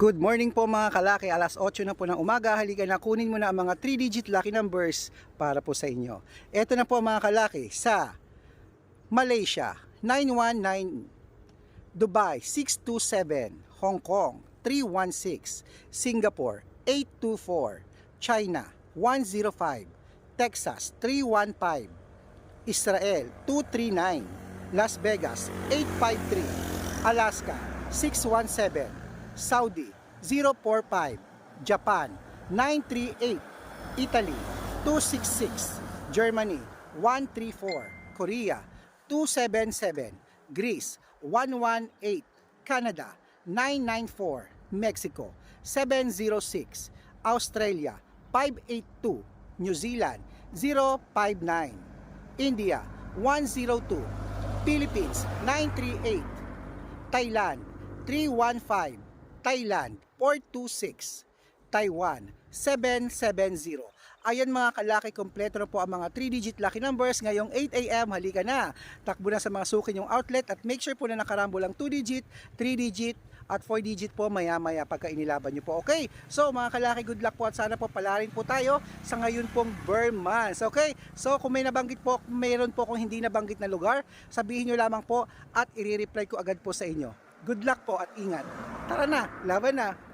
Good morning po mga kalaki, alas 8 na po ng umaga, halika na kunin mo na ang mga 3-digit lucky numbers para po sa inyo. Ito na po mga kalaki sa Malaysia 919, Dubai 627, Hong Kong 316, Singapore 824, China 105, Texas 315, Israel 239, Las Vegas 853, Alaska 617, Saudi 045, Japan 938, Italy 266, Germany 134, Korea 277, Greece 118, Canada 994, Mexico 706, Australia 582, New Zealand 059, India 102, Philippines 938, Thailand 315, Thailand 426, Taiwan 770. Ayan mga kalaki, kompleto na po ang mga 3-digit lucky numbers ngayong 8am. Halika na, takbo na sa mga suki yung outlet at make sure po na nakarambo lang 2-digit, 3-digit, at 4-digit po maya-maya pagka inilaban nyo po. Okay? So mga kalaki, good luck po at sana po palarin po tayo sa ngayon pong Burn months. Okay? So kung may nabanggit po, mayroon po kung hindi nabanggit na lugar, sabihin nyo lamang po at i-reply ko agad po sa inyo. Good luck po at ingat. Tara na, laban na!